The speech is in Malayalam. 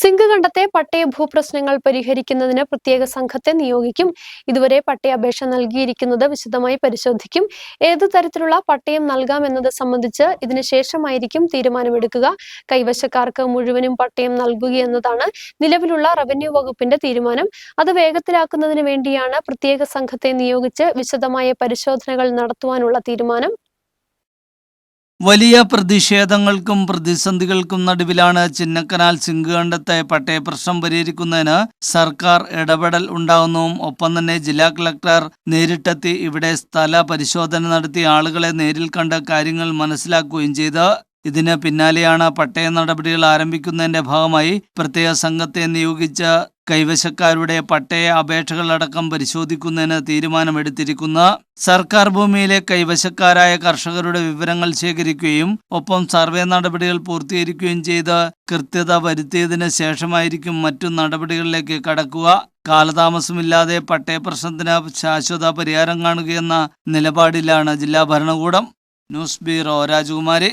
സിങ്ക് പട്ടയ ഭൂപ്രശ്നങ്ങൾ പരിഹരിക്കുന്നതിന് പ്രത്യേക സംഘത്തെ നിയോഗിക്കും. ഇതുവരെ പട്ടയ അപേക്ഷ നൽകിയിരിക്കുന്നത് വിശദമായി പരിശോധിക്കും. ഏതു തരത്തിലുള്ള പട്ടയം നൽകാമെന്നത് സംബന്ധിച്ച് ഇതിനുശേഷമായിരിക്കും തീരുമാനമെടുക്കുക. കൈവശക്കാർക്ക് മുഴുവനും പട്ടയം നൽകുകയെന്നതാണ് നിലവിലുള്ള റവന്യൂ വകുപ്പിന്റെ തീരുമാനം. അത് വേഗത്തിലാക്കുന്നതിന് വേണ്ടിയാണ് പ്രത്യേക സംഘത്തെ നിയോഗിച്ച് വിശദമായ പരിശോധനകൾ നടത്തുവാനുള്ള തീരുമാനം. വലിയ പ്രതിഷേധങ്ങൾക്കും പ്രതിസന്ധികൾക്കും നടുവിലാണ് ചിന്നക്കനാൽ സിങ്ക് കണ്ടത്തെ പട്ടയ പ്രശ്നം പരിഹരിക്കുന്നതിന് സർക്കാർ ഇടപെടൽ ഉണ്ടാകുന്നതും ഒപ്പം തന്നെ ജില്ലാ കളക്ടർ നേരിട്ടെത്തി ഇവിടെ സ്ഥല പരിശോധന നടത്തി ആളുകളെ നേരിൽ കണ്ട് കാര്യങ്ങൾ മനസ്സിലാക്കുകയും ചെയ്ത്. ഇതിന് പിന്നാലെയാണ് പട്ടയ നടപടികൾ ആരംഭിക്കുന്നതിന്റെ ഭാഗമായി പ്രത്യേക സംഘത്തെ നിയോഗിച്ച കൈവശക്കാരുടെ പട്ടയ അപേക്ഷകളടക്കം പരിശോധിക്കുന്നതിന് തീരുമാനമെടുത്തിരിക്കുന്ന സർക്കാർ ഭൂമിയിലെ കൈവശക്കാരായ കർഷകരുടെ വിവരങ്ങൾ ശേഖരിക്കുകയും ഒപ്പം സർവേ നടപടികൾ പൂർത്തീകരിക്കുകയും ചെയ്ത് കൃത്യത വരുത്തിയതിന് ശേഷമായിരിക്കും മറ്റു നടപടികളിലേക്ക് കടക്കുക. കാലതാമസമില്ലാതെ പട്ടയ പ്രശ്നത്തിന് ശാശ്വത പരിഹാരം കാണുകയെന്ന നിലപാടിലാണ് ജില്ലാ ഭരണകൂടം. ന്യൂസ് ബ്യൂറോ രാജകുമാരി.